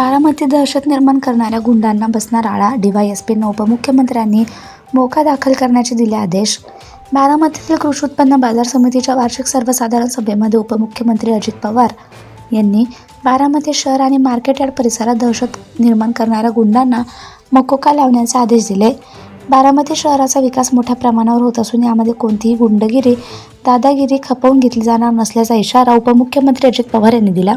बारामती दहशत निर्माण करणाऱ्या गुंडांना बसणार आळा डीवायएसपींना उपमुख्यमंत्र्यांनी मोका दाखल करण्याचे दिले आदेश. बारामतीतील कृषी उत्पन्न बाजार समितीच्या वार्षिक सर्वसाधारण सभेमध्ये उपमुख्यमंत्री अजित पवार यांनी बारामती शहर आणि मार्केट यार्ड परिसरात दहशत निर्माण करणाऱ्या गुंडांना मकोका लावण्याचे आदेश दिले. बारामती शहराचा विकास मोठ्या प्रमाणावर होत असून यामध्ये कोणतीही गुंडगिरी दादागिरी खपवून घेतली जाणार नसल्याचा इशारा उपमुख्यमंत्री अजित पवार यांनी दिला.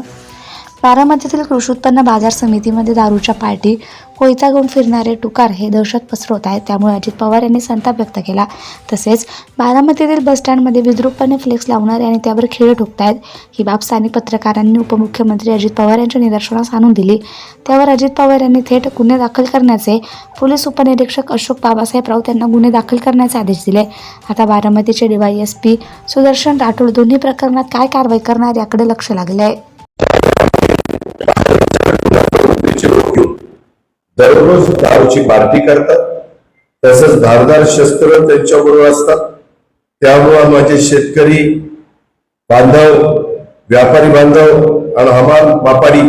बारामतीतील कृषी उत्पन्न बाजार समितीमध्ये दारूच्या पार्टी कोयता घेऊन फिरणारे टुकार हे दहशत पसरवत आहेत. त्यामुळे अजित पवार यांनी संताप व्यक्त केला. तसेच बारामतीतील बसस्टँडमध्ये विद्रूपपणे फ्लेक्स लावणारे आणि त्यावर खिळे ठोकतायत ही बाब स्थानिक पत्रकारांनी उपमुख्यमंत्री अजित पवार यांच्या निदर्शनास आणून दिली. त्यावर अजित पवार यांनी थेट गुन्हे दाखल करण्याचे पोलीस उपनिरीक्षक अशोक बाबासाहेब राऊत यांना गुन्हे दाखल करण्याचे आदेश दिले. आता बारामतीचे डीवायएसपी सुदर्शन राठोड दोन्ही प्रकरणात काय कारवाई करणार याकडे लक्ष लागले आहे त्याचे लोक घेऊन दररोज दारूची पार्टी करतात. तसंच धारदार शस्त्र त्यांच्याबरोबर असतात. त्यामुळे माझे शेतकरी बांधव व्यापारी बांधव आणि हमाल व्यापारी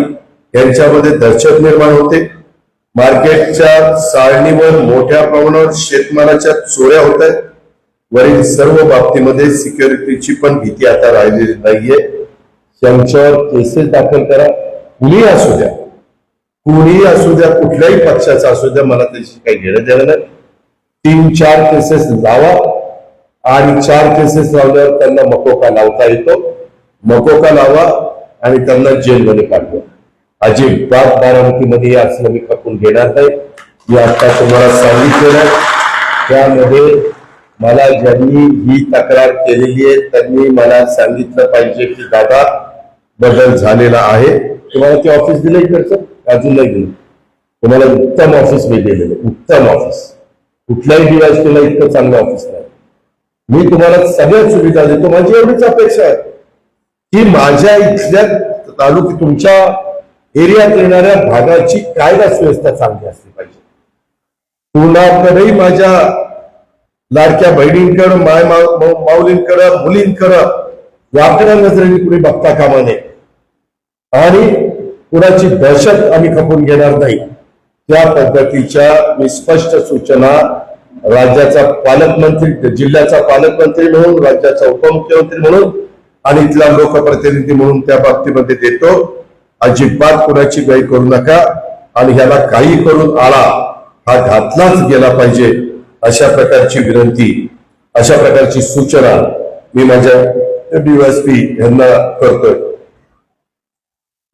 यांच्यामध्ये दहशत निर्माण होते. मार्केटच्या सारणीवर मोठ्या प्रमाणावर शेतमालाच्या चोऱ्या होत आहेत. वरील सर्व बाबतीमध्ये सिक्युरिटीची पण भीती आता राहिलेली नाहीये. त्यांच्यावर केसेस दाखल करा. कुणी असू द्या. कुणीही असू द्या कुठल्याही पक्षाचा असू द्या मला त्याची काही घेणं देणं नाही. तीन चार केसेस लावा आणि चार केसेस लावल्यावर त्यांना मकोका लावता येतो. मकोका लावा आणि त्यांना जेलमध्ये पाठवा. अजिबात बारामतीमध्ये या असलं मी खपून घेणार नाही. मी आता तुम्हाला सांगितलेलं आहे. त्यामध्ये मला ज्यांनी ही तक्रार केलेली आहे त्यांनी मला सांगितलं पाहिजे की दादा बदल झालेला आहे. तुम्हाला ते ऑफिस दिलं इकडचं? अजून नाही दिलं तुम्हाला उत्तम ऑफिस मी आहे. उत्तम ऑफिस कुठल्याही डिवाइसला इतकं चांगलं ऑफिस नाही. मी तुम्हाला सगळ्या सुविधा देतो. माझी एवढीच अपेक्षा आहे. की माझ्या इथल्या तालुक्यात तुमच्या एरियात येणाऱ्या भागाची कायदा सुव्यवस्था चांगली असली पाहिजे. कुणाकडेही माझ्या लाडक्या बहिणींकडं माय माऊलींकडं मुलींकडं याकडे नजरेने कुणी बघता कामा नये. आणि कुणाची दहशत आम्ही खपून घेणार नाही. त्या पद्धतीच्या मी स्पष्ट सूचना राज्याचा पालकमंत्री जिल्ह्याचा पालकमंत्री म्हणून राज्याचा उपमुख्यमंत्री म्हणून आणि इथला लोकप्रतिनिधी म्हणून त्या बाबतीमध्ये देतो. अजिबात कुणाची गाई करू नका आणि ह्याला काही करून आळा हा घातलाच गेला पाहिजे अशा प्रकारची विनंती अशा प्रकारची सूचना मी माझ्या डीएसपी यांना करतोय.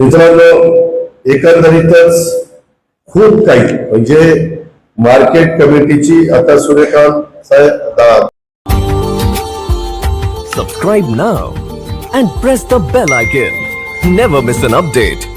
मित्रांनो एकंदरीतच खूप काही. म्हणजे मार्केट कमिटीची आता सूर्यकांत साहेब सबस्क्राईब ना and press the bell icon never miss an update